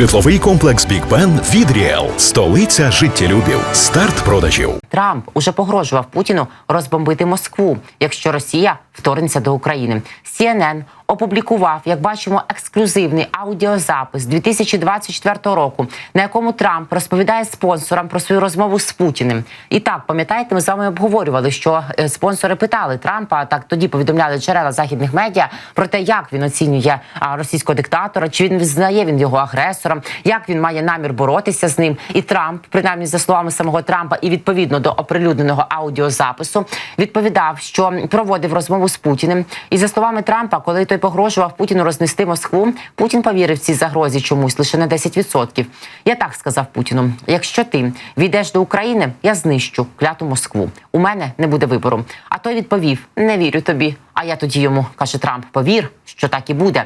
Житловий комплекс Бік Бен від Ріел. Столиця життєлюбів. Старт продажів. Трамп уже погрожував Путіну розбомбити Москву, якщо Росія вторгнеться до України. CNN опублікував, як бачимо, ексклюзивний аудіозапис 2024 року, на якому Трамп розповідає спонсорам про свою розмову з Путіним. І так, пам'ятаєте, ми з вами обговорювали, що е, спонсори питали Трампа. Так тоді повідомляли джерела західних медіа про те, як він оцінює російського диктатора, чи він визнає він його агресором, як він має намір боротися з ним. І Трамп, принаймні за словами самого Трампа, і відповідно до оприлюдненого аудіозапису, відповідав, що проводив розмову з Путіним. І за словами Трампа, коли той погрожував Путіну рознести Москву, Путін повірив цій загрозі чомусь лише на 10%. Я так сказав Путіну: якщо ти війдеш до України, я знищу кляту Москву. У мене не буде вибору. А той відповів: не вірю тобі. А я тоді йому каже Трамп: повір, що так і буде.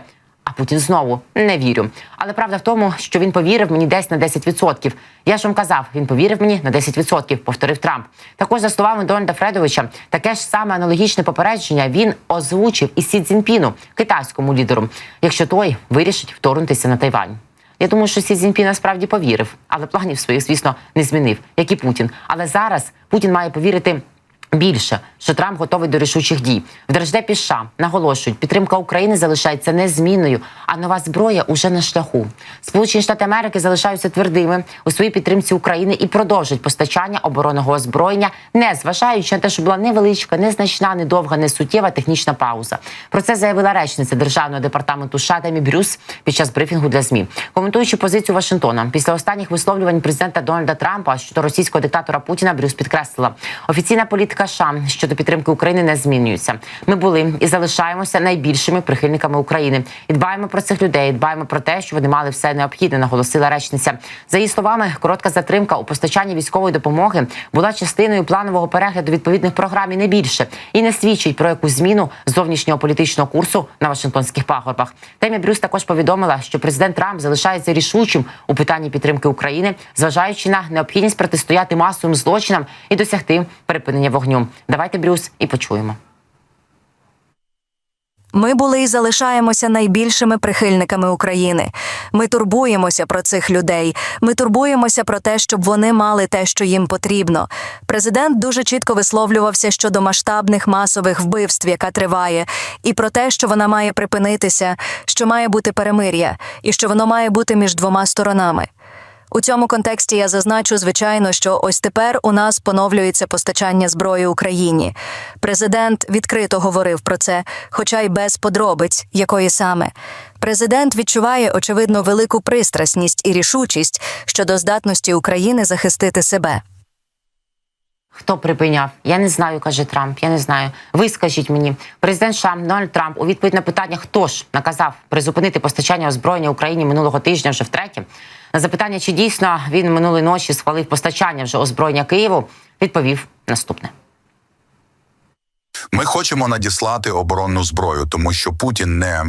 Путін знову не вірю. Але правда в тому, що він повірив мені десь на 10%. Я ж вам казав, він повірив мені на 10%, повторив Трамп. Також за словами Дональда Фредовича, таке ж саме аналогічне попередження він озвучив і Сі Цзіньпіну, китайському лідеру, якщо той вирішить вторгнутися на Тайвань. Я думаю, що Сі Цзіньпін насправді повірив, але планів своїх, звісно, не змінив, як і Путін. Але зараз Путін має повірити. Більше, що Трамп готовий до рішучих дій. В Держдепі США наголошують, підтримка України залишається незмінною, а нова зброя уже на шляху. Сполучені Штати Америки залишаються твердими у своїй підтримці України і продовжують постачання оборонного озброєння, не зважаючи на те, що була невеличка, незначна, недовга, несуттєва технічна пауза. Про це заявила речниця державного департаменту США Демі Брюс під час брифінгу для змі, коментуючи позицію Вашингтона після останніх висловлювань президента Дональда Трампа щодо російського диктатора Путіна. Брюс підкреслила, офіційна політика США щодо підтримки України не змінюється. Ми були і залишаємося найбільшими прихильниками України. І дбаємо про цих людей. Дбаємо про те, що вони мали все необхідне, наголосила речниця. За її словами, коротка затримка у постачанні військової допомоги була частиною планового перегляду відповідних програм і не більше і не свідчить про якусь зміну зовнішнього політичного курсу на Вашингтонських пагорбах. Темі Брюс також повідомила, що президент Трамп залишається рішучим у питанні підтримки України, зважаючи на необхідність протистояти масовим злочинам і досягти припинення вогню. Давайте Брюс і почуємо. Ми були і залишаємося найбільшими прихильниками України. Ми турбуємося про цих людей. Ми турбуємося про те, щоб вони мали те, що їм потрібно. Президент дуже чітко висловлювався щодо масштабних масових вбивств, яка триває, і про те, що вона має припинитися, що має бути перемир'я, і що воно має бути між двома сторонами. У цьому контексті я зазначу, звичайно, що ось тепер у нас поновлюється постачання зброї Україні. Президент відкрито говорив про це, хоча й без подробиць, якої саме. Президент відчуває очевидно велику пристрасність і рішучість щодо здатності України захистити себе. Хто припиняв? Я не знаю, каже Трамп. Я не знаю. Ви скажіть мені, президент США Дональд Трамп у відповідь на питання, хто ж наказав призупинити постачання озброєння Україні минулого тижня вже втретє. На запитання, чи дійсно він минулої ночі схвалив постачання вже озброєння Києву, відповів наступне. Ми хочемо надіслати оборонну зброю, тому що Путін не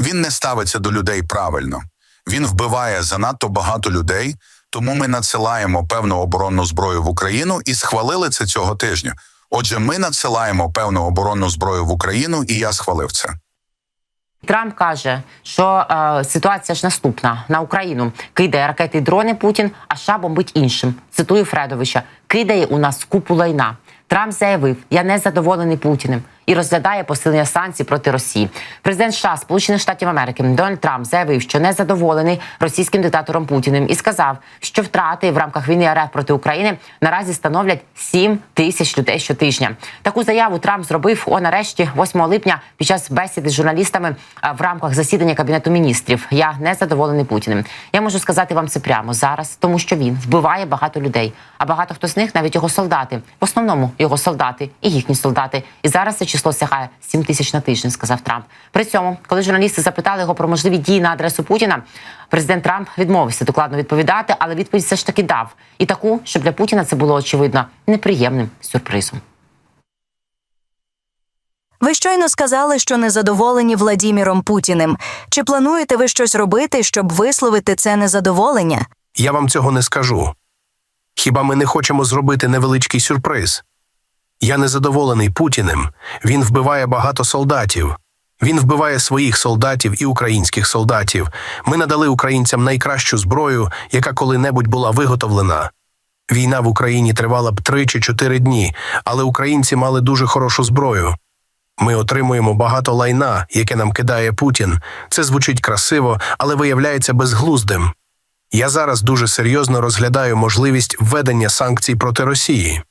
він не ставиться до людей правильно. Він вбиває занадто багато людей, тому ми надсилаємо певну оборонну зброю в Україну і схвалили це цього тижня. Отже, ми надсилаємо певну оборонну зброю в Україну, і я схвалив це. Трамп каже, що е, ситуація ж наступна на Україну кидає ракети і дрони Путін, а США бомбить іншим. Цитую Фредовича: кидає у нас купу лайна. Трамп заявив: я не задоволений Путіним і розглядає посилення санкцій проти Росії. Президент США Сполучених Штатів Америки Дональд Трамп заявив, що не задоволений російським диктатором Путіним, і сказав, що втрати в рамках війни РФ проти України наразі становлять 7 тисяч людей щотижня. Таку заяву Трамп зробив о нарешті 8 липня під час бесіди з журналістами в рамках засідання кабінету міністрів. Я не задоволений Путіним. Я можу сказати вам це прямо зараз, тому що він вбиває багато людей. А багато хто з них навіть його солдати, в основному його солдати і їхні солдати. І зараз це число сягає 7 тисяч на тиждень, сказав Трамп. При цьому, коли журналісти запитали його про можливі дії на адресу Путіна, президент Трамп відмовився докладно відповідати, але відповідь все ж таки дав. І таку, щоб для Путіна це було очевидно неприємним сюрпризом. Ви щойно сказали, що незадоволені Владіміром Путіним. Чи плануєте ви щось робити, щоб висловити це незадоволення? Я вам цього не скажу. Хіба ми не хочемо зробити невеличкий сюрприз? Я незадоволений Путіним. Він вбиває багато солдатів. Він вбиває своїх солдатів і українських солдатів. Ми надали українцям найкращу зброю, яка коли-небудь була виготовлена. Війна в Україні тривала б три чи чотири дні, але українці мали дуже хорошу зброю. Ми отримуємо багато лайна, яке нам кидає Путін. Це звучить красиво, але виявляється безглуздим. Я зараз дуже серйозно розглядаю можливість введення санкцій проти Росії.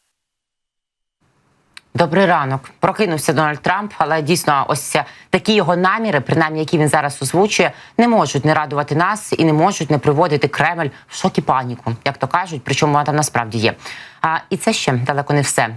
Добрий ранок. Прокинувся Дональд Трамп, але дійсно, ось такі його наміри, принаймні, які він зараз озвучує, не можуть не радувати нас і не можуть не приводити Кремль в шок паніку, як то кажуть. Причому вона там насправді є. А і це ще далеко не все.